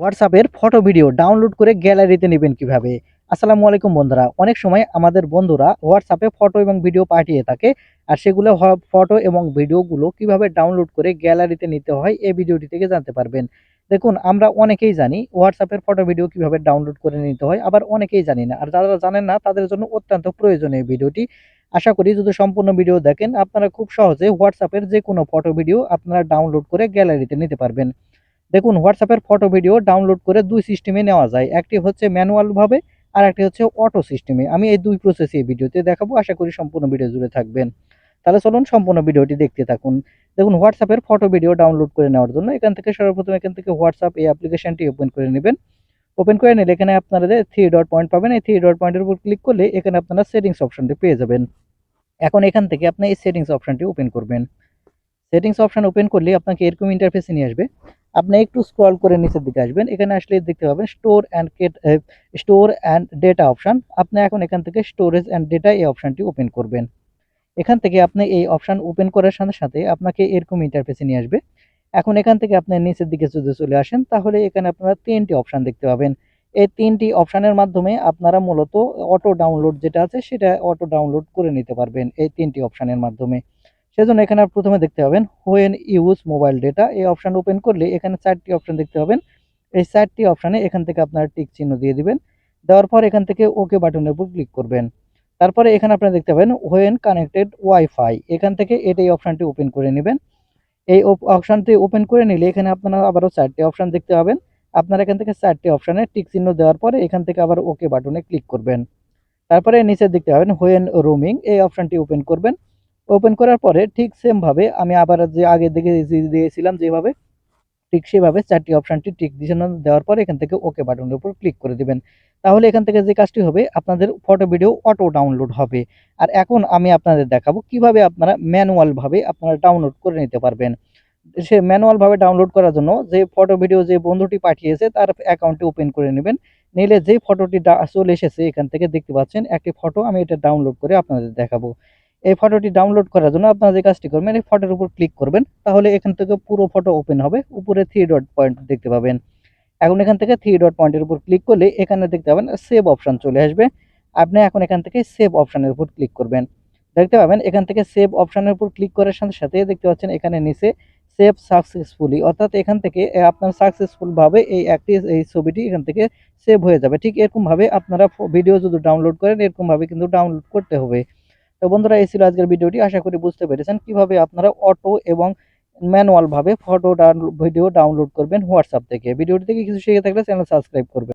হোয়াটসঅ্যাপের photo video download করে গ্যালারিতে নেবেন কীভাবে? আসসালামু আলাইকুম বন্ধুরা। অনেক সময় আমাদের বন্ধুরা হোয়াটসঅ্যাপে ফটো এবং ভিডিও পাঠিয়ে থাকে আর সেগুলো ফটো এবং ভিডিওগুলো কীভাবে ডাউনলোড করে গ্যালারিতে নিতে হয় এই ভিডিওটি থেকে জানতে পারবেন। দেখুন, আমরা অনেকেই জানি হোয়াটসঅ্যাপের ফটো ভিডিও কীভাবে ডাউনলোড করে নিতে হয়, আবার অনেকেই জানি না। আর যারা জানেন না, তাদের জন্য অত্যন্ত প্রয়োজনীয় ভিডিওটি আশা করি যদি সম্পূর্ণ ভিডিও দেখেন, আপনারা খুব সহজে হোয়াটসঅ্যাপের যে কোনো ফটো ভিডিও আপনারা ডাউনলোড করে গ্যালারিতে নিতে পারবেন। দেখুন হোয়াটসঅ্যাপের ফটো ভিডিও ডাউনলোড করে দুই সিস্টেমে নেওয়া যায়। একটি হচ্ছে ম্যানুয়ালভাবে আর একটি হচ্ছে অটো সিস্টেমে আমি এই দুই প্রসেস এই ভিডিওতে দেখাবো। আশা করি সম্পূর্ণ ভিডিও জুড়ে থাকবেন। তাহলে চলুন সম্পূর্ণ ভিডিওটি দেখতে থাকুন। দেখুন হোয়াটসঅ্যাপের ফটো ভিডিও ডাউনলোড করে নেওয়ার জন্য এখান থেকে সর্বপ্রথম এখান থেকে হোয়াটসঅ্যাপ এই অ্যাপ্লিকেশনটি ওপেন করে নেবেন। ওপেন করে নিলে এখানে আপনারা থ্রি ডট পয়েন্ট পাবেন। এই থ্রি ডট পয়েন্টের উপর ক্লিক করলে এখানে আপনারা সেটিংস অপশনটি পেয়ে যাবেন। এখন এখান থেকে আপনি এই সেটিংস অপশনটি ওপেন করবেন। সেটিংস অপশন ওপেন করলে আপনাকে এরকম ইন্টারফেসে নিয়ে আসবে। আপনি একটু স্ক্রল করে নিচের দিকে আসবেন। এখানে আসলে দেখতে পাবেন store and get store and data option আপনি এখন এখান থেকে স্টোরেজ অ্যান্ড ডেটা এই অপশনটি ওপেন করবেন। এখান থেকে আপনি এই অপশান ওপেন করার সাথে সাথে আপনাকে এরকম ইন্টারফেসে নিয়ে আসবে। এখন এখান থেকে আপনি নিচের দিকে যদি চলে আসেন, তাহলে এখানে আপনারা তিনটি অপশান দেখতে পাবেন। এই তিনটি অপশানের মাধ্যমে আপনারা মূলত অটো ডাউনলোড যেটা আছে, সেটা অটো ডাউনলোড করে নিতে পারবেন এই তিনটি অপশানের মাধ্যমে। সেজন্য এখানে প্রথমে দেখতে পাবেন হোয়েন ইউজ মোবাইল ডেটা এই অপশান ওপেন করলে এখানে চারটি অপশান দেখতে পাবেন। এই চারটি অপশানে এখান থেকে আপনার টিক চিহ্ন দিয়ে দিবেন। দেওয়ার পর এখান থেকে ওকে বাটনের উপর ক্লিক করবেন। তারপরে এখানে আপনারা দেখতে পাবেন হোয়েন কানেক্টেড ওয়াইফাই এখান থেকে এটাই অপশানটি ওপেন করে নেবেন। এই অপশানটি ওপেন করে নিলে এখানে আপনারা আবারও চারটি অপশান দেখতে পাবেন। আপনারা এখান থেকে চারটি অপশানে টিক চিহ্ন দেওয়ার পরে এখান থেকে আবার ওকে বাটনে ক্লিক করবেন। তারপরে নিচের দেখতে পাবেন হোয়েন রোমিং এই অপশানটি ওপেন করবেন। ওপেন করার পরে ঠিক সেমভাবে আমি আবার যে আগে দেখে দিয়েছিলাম যেভাবে, ঠিক সেভাবে চারটি অপশানটি টিক দিশন দেওয়ার পরে এখান থেকে ওকে বাটনের উপর ক্লিক করে দিবেন। তাহলে এখান থেকে যে কাজটি হবে, আপনাদের ফটো ভিডিও অটো ডাউনলোড হবে। আর এখন আমি আপনাদের দেখাবো কীভাবে আপনারা ম্যানুয়ালভাবে আপনারা ডাউনলোড করে নিতে পারবেন। সে ম্যানুয়ালভাবে ডাউনলোড করার জন্য যে ফটো ভিডিও যে বন্ধুটি পাঠিয়েছে, তার অ্যাকাউন্টটি ওপেন করে নেবেন। নিলে যে ফটোটি চলে এসেছে, এখান থেকে দেখতে পাচ্ছেন, একটি ফটো আমি এটা ডাউনলোড করে আপনাদের দেখাবো। এই ফটোটি ডাউনলোড করার জন্য আপনারা যে কাজটি করবেন, এই ফটোর উপর ক্লিক করবেন, তাহলে এখান থেকে পুরো ফটো ওপেন হবে, উপরে থ্রি ডট পয়েন্ট দেখতে পাবেন। এখন এখান থেকে থ্রি ডট পয়েন্টের উপর ক্লিক করলে এখানে দেখতে পাবেন সেভ অপশান চলে আসবে। আপনি এখন এখান থেকে সেভ অপশানের উপর ক্লিক করবেন। দেখতে পাবেন এখান থেকে সেভ অপশানের উপর ক্লিক করার সাথে সাথে দেখতে পাচ্ছেন এখানে নিচে সেভ সাকসেসফুলি অর্থাৎ এখান থেকে আপনার সাকসেসফুলভাবে এই একটি, এই ছবিটি এখান থেকে সেভ হয়ে যাবে। ঠিক এরকমভাবে আপনারা ভিডিও যদি ডাউনলোড করেন, এরকমভাবে কিন্তু ডাউনলোড করতে হবে। তো বন্ধুরা, এই ছিল আজকের ভিডিওটি। আশা করি বুঝতে পেরেছেন কীভাবে আপনারা অটো এবং ম্যানুয়ালভাবে ফটো ভিডিও ডাউনলোড করবেন হোয়াটসঅ্যাপ থেকে। ভিডিওটি থেকে কিছু শিখে থাকলে চ্যানেল সাবস্ক্রাইব করবেন।